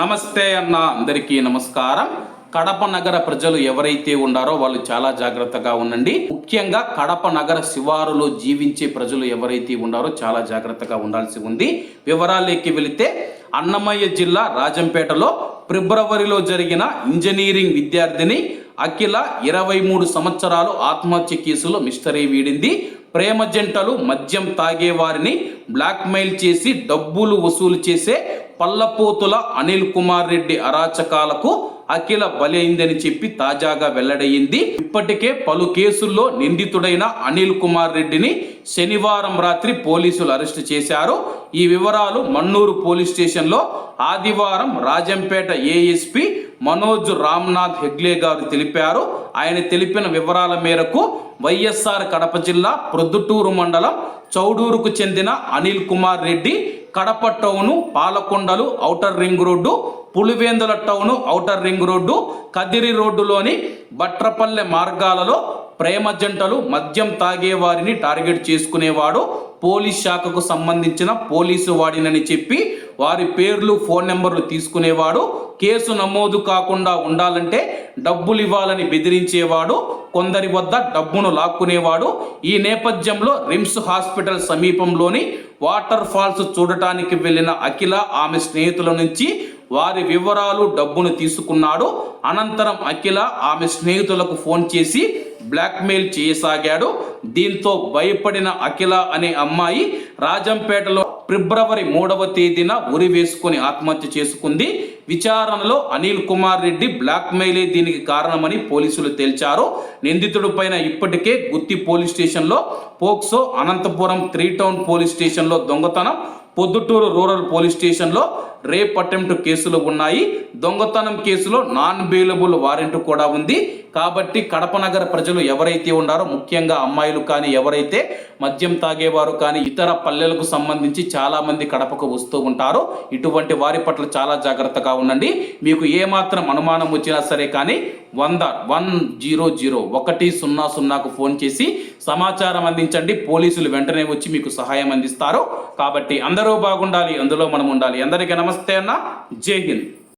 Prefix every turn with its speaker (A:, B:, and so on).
A: నమస్తే అన్న అందరికీ నమస్కారం. కడప నగర ప్రజలు ఎవరైతే ఉన్నారో వాళ్ళు చాలా జాగ్రత్తగా ఉండండి. ముఖ్యంగా కడప నగర శివారులో జీవించే ప్రజలు ఎవరైతే ఉన్నారో చాలా జాగ్రత్తగా ఉండాల్సి ఉంది. వివరాలకి వెళితే అన్నమయ్య జిల్లా రాజంపేటలో ఫిబ్రవరిలో జరిగిన ఇంజనీరింగ్ విద్యార్థిని అఖిల ఇరవై మూడు సంవత్సరాలు ఆత్మహత్య కేసులో మిస్టరీ వీడింది. ప్రేమ జంటలు మద్యం తాగేవారిని బ్లాక్మెయిల్ చేసి డబ్బులు వసూలు చేసే పల్లపోతుల అనిల్ కుమార్ రెడ్డి అరాచకాలకు అఖిల బలైందని చెప్పి తాజాగా వెల్లడయింది. ఇప్పటికే పలు కేసుల్లో నిందితుడైన అనిల్ కుమార్ రెడ్డిని శనివారం రాత్రి పోలీసులు అరెస్టు చేశారు. ఈ వివరాలు మన్నూరు పోలీస్ స్టేషన్లో ఆదివారం రాజంపేట ఏఎస్పి మనోజ్ రామ్నాథ్ హెగ్లే గారు తెలిపారు. ఆయన తెలిపిన వివరాల మేరకు వైఎస్ఆర్ కడప జిల్లా ప్రొద్దుటూరు మండలం చౌడూరుకు చెందిన Anil Kumar Reddy Kadapa town పాలకొండలు outer ring road Pulivendula town outer ring road Kadiri రోడ్డులోని బట్రపల్లె మార్గాలలో ప్రేమ జంటలు మద్యం తాగే వారిని టార్గెట్ చేసుకునేవాడు. పోలీస్ శాఖకు సంబంధించిన పోలీసు వాడినని చెప్పి వారి పేర్లు ఫోన్ నెంబర్లు తీసుకునేవాడు. కేసు నమోదు కాకుండా ఉండాలంటే డబ్బులు ఇవ్వాలని బెదిరించేవాడు. కొందరి వద్ద డబ్బును లాక్కునేవాడు. ఈ నేపథ్యంలో రిమ్స్ హాస్పిటల్ సమీపంలోని వాటర్ ఫాల్స్ చూడటానికి వెళ్ళిన అఖిల ఆమె స్నేహితుల నుంచి వారి వివరాలు డబ్బును తీసుకున్నాడు. అనంతరం అఖిల ఆమె స్నేహితులకు ఫోన్ చేసి బ్లాక్మెయిల్ చేయసాగాడు. దీంతో భయపడిన అఖిల అనే అమ్మాయి రాజంపేటలో ఫిబ్రవరి మూడవ తేదీన ఉరి వేసుకొని ఆత్మహత్య చేసుకుంది. విచారణలో అనిల్ కుమార్ రెడ్డి బ్లాక్మెయిలే దీనికి కారణమని పోలీసులు తేల్చారు. నిందితుడి పైన ఇప్పటికే గుత్తి పోలీస్ స్టేషన్లో POCSO Anantapur three town police స్టేషన్లో దొంగతనం పొద్దుటూరు రూరల్ పోలీస్ స్టేషన్లో రేప్ అటెంప్ట్ కేసులు ఉన్నాయి. దొంగతనం కేసులో నాన్ బెయిలబుల్ వారెంట్ కూడా ఉంది. కాబట్టి కడప నగర ప్రజలు ఎవరైతే ఉన్నారో ముఖ్యంగా అమ్మాయిలు కానీ ఎవరైతే మద్యం తాగేవారు కానీ ఇతర పల్లెలకు సంబంధించి చాలా మంది కడపకు వస్తూ ఉంటారో. ఇటువంటి వారి పట్ల చాలా జాగ్రత్తగా ఉండండి. మీకు ఏమాత్రం అనుమానం వచ్చినా సరే కానీ వంద వన్ జీరో జీరో ఒకటి సున్నా సున్నాకు ఫోన్ చేసి సమాచారం అందించండి. పోలీసులు వెంటనే వచ్చి మీకు సహాయం అందిస్తారు. కాబట్టి అందరూ బాగుండాలి. అందులో మనం ఉండాలి. అందరికీ నమస్తే అన్న జై హింద్